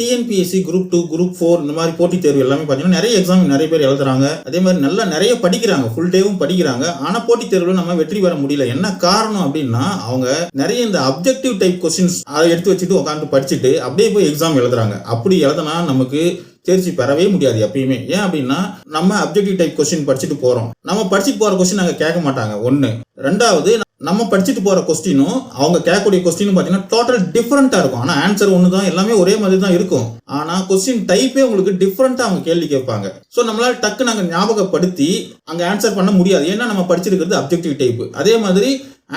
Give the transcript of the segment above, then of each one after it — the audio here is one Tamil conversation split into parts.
TNPSC group two group four இந்த மாதிரி போட்டித் தேர்வு எல்லாமே பார்த்தீங்கன்னா நிறைய எக்ஸாம் நிறைய பேர் எழுதுறாங்க. அதே மாதிரி நல்லா நிறைய படிக்கிறாங்க. ஃபுல் டேவும் படிக்கிறாங்க. ஆனால் போட்டித் தேர்வில் நம்ம வெற்றி பெற முடியல. என்ன காரணம் அப்படின்னா அவங்க நிறைய இந்த அப்ஜெக்டிவ் டைப் கொஸ்டின்ஸ் அதை எடுத்து வச்சுட்டு உட்காந்து படிச்சுட்டு அப்படியே போய் எக்ஸாம் எழுதுறாங்க. அப்படி எழுதுனா நமக்கு தேர்ச்சி பெறவே முடியாது எப்பயுமே. ஏன் அப்படின்னா நம்ம அப்ஜெக்டிவ் டைப் கொஸ்டின் படிச்சுட்டு போறோம். நம்ம படிச்சுட்டு போற கொஸ்டின் அங்கே கேட்க மாட்டாங்க. ஒன்று ரெண்டாவது நம்ம படிச்சுட்டு போற கொஸ்டினும் அவங்க கேட்கக்கூடிய கொஸ்டினும் பார்த்தீங்கன்னா டோட்டல் டிஃப்ரெண்ட்டாக இருக்கும். ஆனால் ஆன்சர் ஒன்று தான் எல்லாமே ஒரே மாதிரி தான் இருக்கும். ஆனால் கொஸ்டின் டைப்பே உங்களுக்கு டிஃப்ரெண்டா அவங்க கேள்வி கேட்பாங்க. ஸோ நம்மளால டக்கு நாங்கள் ஞாபகப்படுத்தி அங்கே ஆன்சர் பண்ண முடியாது. ஏன்னா நம்ம படிச்சிருக்கிறது அப்ஜெக்டிவ் டைப் அதே மாதிரி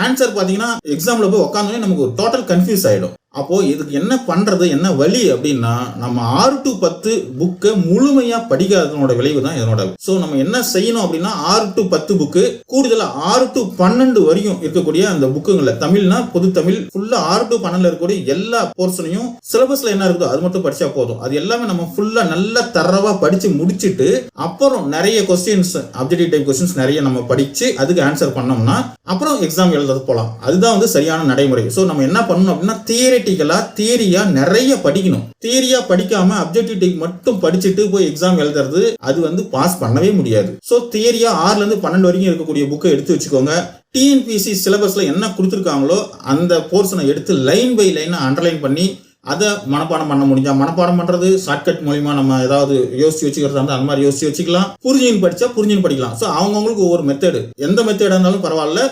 ஆன்சர் பார்த்தீங்கன்னா எக்ஸாமில் போய் உட்காந்தோடனே நமக்கு ஒரு டோட்டல் கன்ஃபியூஸ் ஆகிடும் அப்போ இதுக்கு என்ன பண்றது என்ன வழி அப்படின்னா நம்ம ஆறு டு பத்து புக்கை முழுமையா படிக்காததனோட விளைவு தான் இதனோட. ஸோ நம்ம என்ன செய்யணும் அப்படின்னா ஆறு டு பத்து புக்கு கூடுதலா ஆறு டு பன்னெண்டு வரையும் இருக்கக்கூடிய அந்த புக்குங்களை தமிழ்னா பொது தமிழ் ஃபுல்லா ஆறு டு பன்னெண்டுல இருக்கக்கூடிய எல்லா போர்ஷனையும் சிலபஸ்ல என்ன இருக்குதோ அது மட்டும் படிச்சா போதும். அது எல்லாமே நம்ம ஃபுல்லாக நல்லா தரவா படிச்சு முடிச்சிட்டு அப்புறம் நிறைய கொஸ்டின்ஸ் அப்ஜெக்டிவ் டைப் கொஸ்டின்ஸ் நிறைய நம்ம படித்து அதுக்கு ஆன்சர் பண்ணோம்னா அப்புறம் எக்ஸாம் எழுத போகலாம் அதுதான் வந்து சரியான நடைமுறை. ஸோ நம்ம என்ன பண்ணணும் அப்படின்னா தியரிட்டிக்கலாக தியரியாக நிறைய படிக்கணும். தியரியா படிக்காம அப்ஜெக்டிவ் டைப் மட்டும் படிச்சுட்டு போய் எக்ஸாம் எழுதுறது அது வந்து பாஸ் பண்ணவே முடியாது. ஸோ தியரியா ஆறுல இருந்து பன்னெண்டு வரைக்கும் இருக்கக்கூடிய புக்கை எடுத்து வச்சுக்கோங்க. டிஎன்பிசி சிலபஸ்ல என்ன கொடுத்துருக்காங்களோ அந்த போர்ஷனை எடுத்து லைன் பை லைனை அண்டர்லைன் பண்ணி அதை மனப்பாடம் பண்ண முடிஞ்சா மனப்பாடம் பண்றது ஷார்ட்கட் மூலியமா நம்ம ஏதாவது யோசிச்சு வச்சுக்கிறதா இருந்தால் அந்த மாதிரி யோசிச்சு வச்சுக்கலாம். புரிஞ்சின்னு படிச்சா புரிஞ்சின்னு படிக்கலாம். ஸோ அவங்கவுங்களுக்கு ஒவ்வொரு மெத்தடு எந்த மெத்தடாக இருந்தாலும் பரவாயில்ல.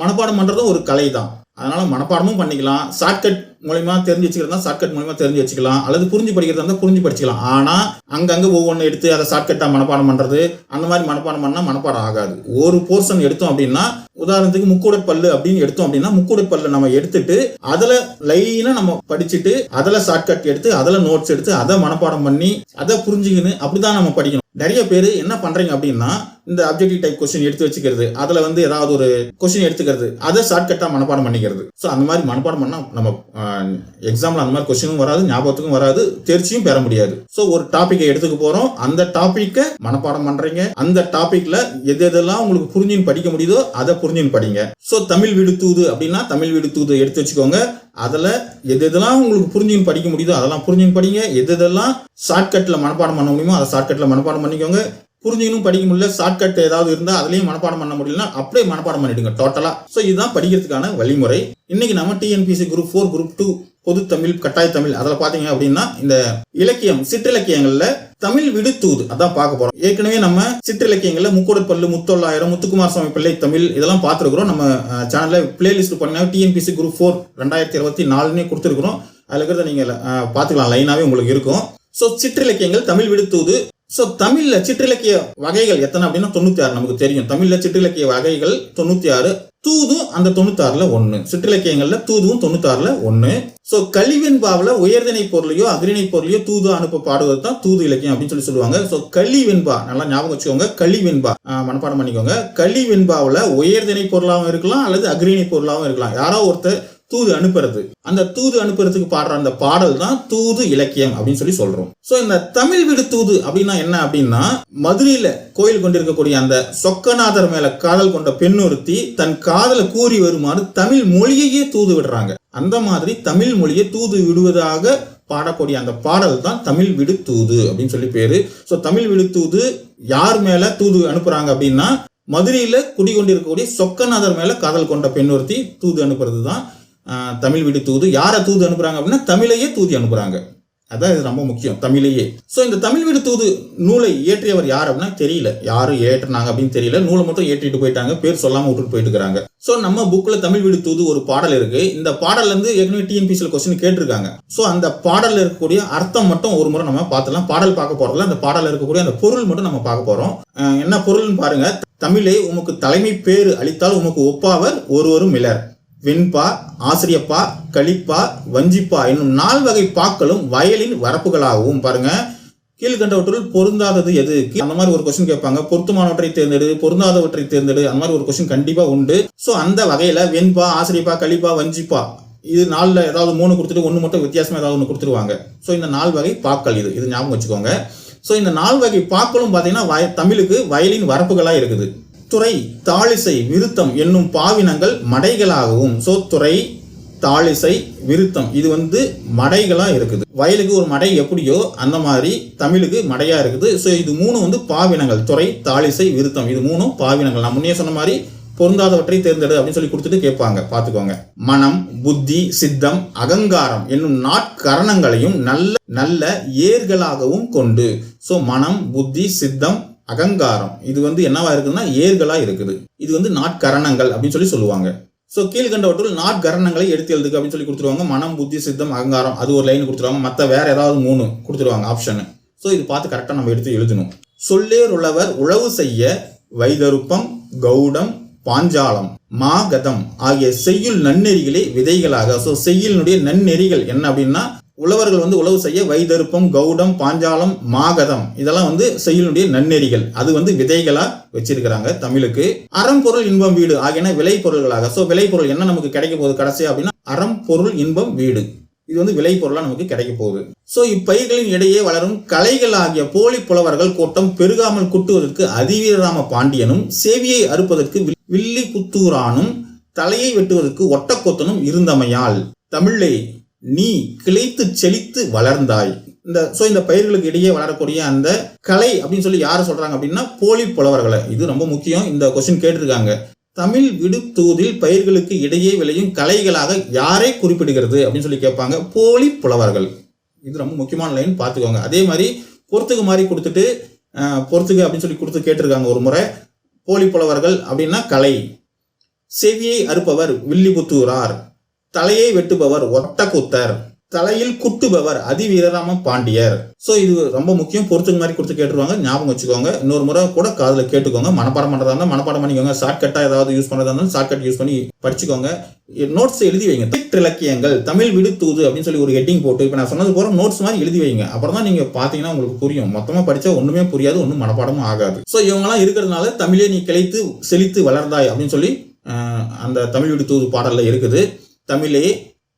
மனப்பாடம் பண்றதும் ஒரு கலை தான் அதனால மனப்பாடமும் பண்ணிக்கலாம். ஷார்ட்கட் மூலயமா தெரிஞ்சு வச்சுக்கிறதா ஷார்ட்கட் மூலயமா தெரிஞ்சு வச்சுக்கலாம். அல்லது புரிஞ்சு படிக்கிறதா இருந்தால் புரிஞ்சு படிச்சுக்கலாம். ஆனால் அங்கங்கே ஒவ்வொன்று எடுத்து அதை ஷார்ட்கட்டாக மனப்பாடம் பண்ணுறது அந்த மாதிரி மனப்பாடம் பண்ணால் மனப்பாடம் ஆகாது. ஒரு போர்ஷன் எடுத்தோம் அப்படின்னா உதாரணத்துக்கு முக்கூட பல்லு அப்படின்னு எடுத்தோம் அப்படின்னா முக்கூட பல்லு நம்ம எடுத்துட்டு அதில் லைனாக நம்ம படிச்சுட்டு அதில் ஷார்ட்கட் எடுத்து அதில் நோட்ஸ் எடுத்து அதை மனப்பாடம் பண்ணி அதை புரிஞ்சுக்கின்னு அப்படிதான் நம்ம படிக்கணும். நிறைய பேர் என்ன பண்றீங்க அப்படின்னா இந்த அப்ஜெக்டிவ் டைப் கொஸ்டின் எடுத்து வச்சுக்கிறது. அதுல வந்து ஏதாவது ஒரு கொஸ்டின் எடுத்துக்கிறது. அதை ஷார்ட்கட்டாக மனப்பாடம் பண்ணிக்கிறது. ஸோ அந்த மாதிரி மனப்பாடம் பண்ணால் நம்ம எக்ஸாம்ல அந்த மாதிரி கொஸ்டினும் வராது ஞாபகத்துக்கும் வராது தேர்ச்சியும் பெற முடியாது. ஸோ ஒரு டாப்பிக்கை எடுத்துக்க போறோம். அந்த டாப்பிக்கை மனப்பாடம் பண்றீங்க. அந்த டாப்பிக்கில் எது எதெல்லாம் உங்களுக்கு புரிஞ்சுன்னு படிக்க முடியுதோ அதை புரிஞ்சுன்னு படிங்க. ஸோ தமிழ் விடுத்தூது அப்படின்னா தமிழ் விடுத்தூது எடுத்து வச்சுக்கோங்க. அதில் எது எதெல்லாம் உங்களுக்கு புரிஞ்சுன்னு படிக்க முடியுதோ அதெல்லாம் புரிஞ்சுன்னு படிங்க. எது எதெல்லாம் ஷார்ட்கட்டில் மனப்பாடம் பண்ண முடியுமோ அதை ஷார்ட்கட்டில் மனப்பாடம் பண்ணிக்கோங்க. புரிஞ்சுக்கணும் படிக்க முடியல ஷார்ட்கட் ஏதாவது இருந்தால் அதுலேயும் மனப்பாடம் பண்ண முடியலன்னா அப்படியே மனப்பாடம் பண்ணிடுங்க டோட்டலாக ஸோ இதுதான் படிக்கிறதுக்கான வழிமுறை. இன்னைக்கு நம்ம TNPSC group four group two பொது தமிழ் கட்டாய தமிழ் அதில் பார்த்தீங்க அப்படின்னா இந்த இலக்கியம் சிற்றிலக்கியங்களில் தமிழ் விடுத்தூது. அதான் பார்க்க போறோம். ஏற்கனவே நம்ம சிற்றிலக்கியங்கள்ல முக்கூடற்பல்லு முத்தொள்ளாயிரம் முத்துக்குமார் சுவாமி பிள்ளை தமிழ் இதெல்லாம் பார்த்துருக்குறோம். நம்ம சேனல்ல பிளேலிஸ்ட் பண்ணா டிஎன்பிசி குரூப் ஃபோர் ரெண்டாயிரத்தி இருபத்தி நாலுனே கொடுத்துருக்குறோம். அதில் இருக்கிறத நீங்க பார்த்துக்கலாம். லைனாவே உங்களுக்கு இருக்கும். ஸோ சிற்றிலக்கியங்கள் தமிழ் விடுத்தூது. ஸோ தமிழ்ல சிற்றிலக்கிய வகைகள் எத்தனை அப்படின்னா தொண்ணூத்தி ஆறு நமக்கு தெரியும். தமிழ்ல சிற்றிலக்கிய வகைகள் தொண்ணூத்தி ஆறு. தூதும் அந்த தொண்ணூத்தாறுல ஒண்ணு. சிற்றிலக்கியங்கள்ல தூதுவும் தொண்ணூத்தாறுல ஒண்ணு. ஸோ கலிவெண்பாவில் உயர்திணை பொருளையோ அக்ரிணை பொருளையோ தூது அனுப்ப பாடுவது தான் தூது இலக்கியம் அப்படின்னு சொல்லி சொல்லுவாங்க. ஸோ கலிவெண்பா நல்லா ஞாபகம் வச்சுக்கோங்க. கலிவெண்பா மனப்பாடம் பண்ணிக்கோங்க. கலிவெண்பாவில் உயர்திணை பொருளாகவும் இருக்கலாம் அல்லது அக்ரிணை பொருளாகவும் இருக்கலாம். யாரோ ஒருத்தர் தூது அனுப்புறது. அந்த தூது அனுப்புறதுக்கு பாடுற அந்த பாடல் தான் தூது இலக்கியம் அப்படின்னு சொல்லி சொல்றோம். சோ இந்த தமிழ் வீடு தூது அப்படின்னா என்ன அப்படின்னா மதுரையில கோயில் கொண்டிருக்கக்கூடிய அந்த சொக்கநாதர் மேல காதல் கொண்ட பெண் ஒருத்தி தன் காதலை கூறி வருமாறு தமிழ் மொழியையே தூது விடுறாங்க. அந்த மாதிரி தமிழ் மொழியை தூது விடுவதாக பாடக்கூடிய அந்த பாடல் தான் தமிழ் விடு தூது அப்படின்னு சொல்லி பேரு. ஸோ தமிழ் விடு தூது யார் மேல தூது அனுப்புறாங்க அப்படின்னா மதுரையில குடிகொண்டிருக்கக்கூடிய சொக்கநாதர் மேல காதல் கொண்ட பெண் ஒருத்தி தூது அனுப்புறது தான் தமிழ் வீடு தூது. யாரை தூது அனுப்புறாங்க அப்படின்னா தமிழையே தூதி அனுப்புறாங்க. அதான் இது ரொம்ப முக்கியம் தமிழையே. ஸோ இந்த தமிழ் வீடு தூது நூலை இயற்றியவர் யார் அப்படின்னா தெரியல. யார் ஏற்றினாங்க அப்படின்னு தெரியல. நூலை மட்டும் ஏற்றிட்டு போயிட்டாங்க பேர் சொல்லாமல் விட்டுட்டு போயிட்டு இருக்காங்க ஸோ நம்ம புக்கில் தமிழ் வீடு தூது ஒரு பாடல் இருக்கு. இந்த பாடல்ல இருந்து ஏற்கனவே டிஎன்பிசியில் கொஸ்டின் கேட்டிருக்காங்க. ஸோ அந்த பாடலில் இருக்கக்கூடிய அர்த்தம் மட்டும் ஒரு முறை நம்ம பார்த்துலாம் பாடல் பார்க்க போறதுல அந்த பாடலில் இருக்கக்கூடிய அந்த பொருள் மட்டும் நம்ம பார்க்க போறோம். என்ன பொருள்னு பாருங்க. தமிழே உமக்கு தலைமை பேர் அளித்தால் உமக்கு ஒப்பாவர் ஒருவரும் இலர். வெண்பா ஆசிரியப்பா களிப்பா வஞ்சிப்பா என்னும் நால் வகை பாக்களும் வயலின் வரப்புகளாகவும். பாருங்க. கீழ்கண்டவற்றுள் பொருந்தாதது எது? அந்த மாதிரி ஒரு கொஸ்டின் கேட்பாங்க. பொருத்தமானவற்றை தேர்ந்தெடு பொருந்தாதவற்றை தேர்ந்தெடு. அந்த மாதிரி ஒரு கொஸ்டின் கண்டிப்பா உண்டு. ஸோ அந்த வகையில வெண்பா ஆசிரியப்பா களிப்பா வஞ்சிப்பா இது நாளில் ஏதாவது மூணு கொடுத்துட்டு ஒன்று மட்டும் வித்தியாசமாக ஏதாவது ஒன்று கொடுத்துருவாங்க. ஸோ இந்த நால் வகை பாக்கள் இது. இது ஞாபகம் வச்சுக்கோங்க. ஸோ இந்த நால் வகை பாக்களும் பார்த்தீங்கன்னா வய தமிழுக்கு வயலின் வரப்புகளாக இருக்குது. துறை தாளிசை விருத்தம் என்னும் பாவினங்கள் மடைகளாகவும் ஸோ துறை தாளிசை விருத்தம். இது வந்து மடைகளாக இருக்குது. வயலுக்கு ஒரு மடை எப்படியோ அந்த மாதிரி தமிழுக்கு மடையாக இருக்குது. ஸோ இது மூணு வந்து பாவினங்கள். துறை தாளிசை விருத்தம். இது மூணும் பாவினங்கள். நான் முன்னே சொன்ன மாதிரி பொருந்தாதவற்றை தேர்ந்தெடு அப்படின்னு சொல்லி கொடுத்துட்டு கேட்பாங்க. பார்த்துக்கோங்க. மனம் புத்தி சித்தம் அகங்காரம் என்னும் நாட்கரணங்களையும் நல்ல நல்ல ஏர்களாகவும் கொண்டு. ஸோ மனம் புத்தி சித்தம் அகங்காரம். இது வந்து என்னவா இருக்குதுன்னா ஏர்களா இருக்குது. இது வந்து நாட்கரணங்கள் அப்படின்னு சொல்லி சொல்லுவாங்க. ஸோ கீழ்கண்டவற்றுள் நாட்கரணங்களை எடுத்து எழுதுக்கு அப்படின்னு சொல்லி கொடுத்துருவாங்க. மனம் புத்தி சித்தம் அகங்காரம் அது ஒரு லைன் கொடுத்துருவாங்க. மற்ற வேற ஏதாவது மூணு கொடுத்துருவாங்க ஆப்ஷனு ஸோ இது பார்த்து கரெக்டாக நம்ம எடுத்து எழுதணும். சொல்லேர் உழவர் உழவு செய்ய வைதருப்பம் கௌடம் பாஞ்சாலம் மாகதம் ஆகிய செய்யுள் நன்னெறிகளே விதைகளாக. ஸோ செய்யுளினுடைய நன்னெறிகள் என்ன அப்படின்னா உழவர்கள் வந்து உழவு செய்ய வைதருப்பம் கௌடம் பாஞ்சாலம் மாகதம். இதெல்லாம் வந்து செய்யலுடைய நன்னெறிகள். அது வந்து விதைகளா வச்சிருக்கிறாங்க தமிழுக்கு. அறம் பொருள் இன்பம் வீடு ஆகியன விளை பொருள்களாக. ஸோ விளை பொருள் என்ன நமக்கு கிடைக்க போகுது கடைசியா அப்படின்னா அறம் பொருள் இன்பம் வீடு. இது வந்து விளை பொருளாக நமக்கு கிடைக்க போகுது. ஸோ இப்பயிர்களின் இடையே வளரும் கலைகள் ஆகிய போலி புலவர்கள் கூட்டம் பெருகாமல் குட்டுவதற்கு அதிவீரராம பாண்டியனும் சேவியை அறுப்பதற்கு வில்லி குத்தூரானும் தலையை வெட்டுவதற்கு ஒட்டக்கொத்தனும் இருந்தமையால் தமிழை நீ கிளைத்து செழித்து வளர்ந்தாய். இந்த ஸோ இந்த பயிர்களுக்கு இடையே வளரக்கூடிய அந்த கலை அப்படின்னு சொல்லி யாரை சொல்றாங்க அப்படின்னா போலி புலவர்களை. இது ரொம்ப முக்கியம். இந்த கொஸ்டின் கேட்டிருக்காங்க. தமிழ் விடுத்தூதில் பயிர்களுக்கு இடையே விளையும் கலைகளாக யாரை குறிப்பிடுகிறது அப்படின்னு சொல்லி கேட்பாங்க. போலி புலவர்கள். இது ரொம்ப முக்கியமான லைன் பார்த்துக்கோங்க. அதே மாதிரி பொறுத்துக்கு மாதிரி கொடுத்துட்டு பொறுத்துக்கு அப்படின்னு சொல்லி கொடுத்து கேட்டிருக்காங்க ஒரு முறை. போலி புலவர்கள் அப்படின்னா கலை. செவியை அறுப்பவர் வில்லிபுத்தூரார். தலையை வெட்டுபவர் ஒட்டக்குத்தர் தலையில் குட்டுபவர் அதிவீரராம பாண்டியர். சோ இது ரொம்ப முக்கியம். பொறுத்துக்கு மாதிரி கொடுத்து கேட்டுருவாங்க. ஞாபகம் வச்சுக்கோங்க. இன்னொரு முறை கூட காதில் கேட்டுக்கோங்க. மனப்பாடம் பண்றதா இருந்தா மனப்பாடம் பண்ணிக்கோங்க. ஷார்ட்கட்டா ஏதாவது யூஸ் பண்றதா இருந்தாலும் ஷார்ட்கட் யூஸ் பண்ணி படிச்சுக்கோங்க. நோட்ஸ் எழுதி வைங்க. திட்டிலக்கியங்கள் தமிழ் விடுத்தூது அப்படின்னு சொல்லி ஒரு ஹெட்டிங் போட்டு இப்போ நான் சொன்னது போற நோட்ஸ் மாதிரி எழுதி வைங்க. அப்புறம் தான் நீங்க பாத்தீங்கன்னா உங்களுக்கு புரியும். மொத்தமா படிச்சா ஒண்ணுமே புரியாது ஒன்றும் மனப்பாடமும் ஆகாது. ஸோ இவங்கெல்லாம் இருக்கிறதுனால தமிழே நீ கிளைத்து செழித்து வளர்ந்தாய் அப்படின்னு சொல்லி அந்த தமிழ் விடுத்தூது பாடல்ல இருக்குது. தமிழே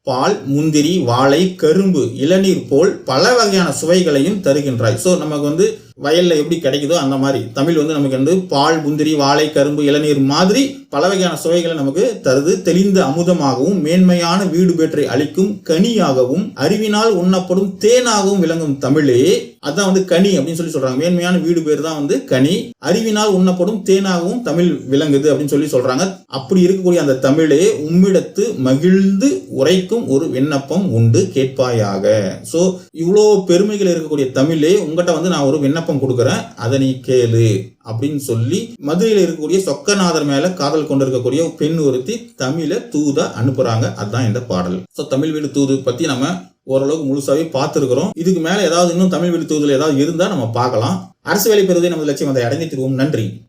பால் முந்திரி வாழை கரும்பு இளநீர் போல் பல வகையான சுவைகளையும் தருகின்றாய். ஸோ நமக்கு வந்து வயலில் எப்படி கிடைக்குதோ அந்த மாதிரி. தமிழ் வந்து நமக்கு வந்து பால் முந்திரி வாழை கரும்பு இளநீர் மாதிரி பல வகையான சுவைகளை நமக்கு தருது. தெளிந்த அமுதமாகவும் மேன்மையான வீடு பேற்றை அளிக்கும் கனியாகவும் அறிவினால் உண்ணப்படும் தேனாகவும் விளங்கும் தமிழே. அதுதான் வந்து கனி அப்படின்னு சொல்லி சொல்றாங்க. மேன்மையான வீடு பேர் தான் வந்து கனி. அறிவினால் உண்ணப்படும் தேனாகவும் தமிழ் விளங்குது அப்படின்னு சொல்லி சொல்றாங்க. அப்படி இருக்கக்கூடிய அந்த தமிழே உம்மிடத்து மகிழ்ந்து உரைக்கும் ஒரு விண்ணப்பம் உண்டு கேட்பாயாக. சோ இவ்வளோ பெருமைகள் இருக்கக்கூடிய தமிழே உங்கள்கிட்ட வந்து நான் ஒரு விண்ணப்பம் கொடுக்குறேன். அதை நீ கேளு அப்படின்னு சொல்லி மதுரையில் இருக்கக்கூடிய சொக்கநாதர் மேல காதல் கொண்டிருக்கக்கூடிய பெண் ஒருத்தி தமிழை தூதா அனுப்புறாங்க. அதுதான் இந்த பாடல். ஸோ தமிழ் வீடு தூது பத்தி நம்ம ஓரளவுக்கு முழுசாவே பார்த்துருக்கிறோம். இதுக்கு மேல ஏதாவது இன்னும் தமிழ் வீடு தூதுல ஏதாவது இருந்தா நம்ம பார்க்கலாம். அரசு வேலை பெறுவதை நமது லட்சியம். அதை அடைந்து திருவோம் நன்றி.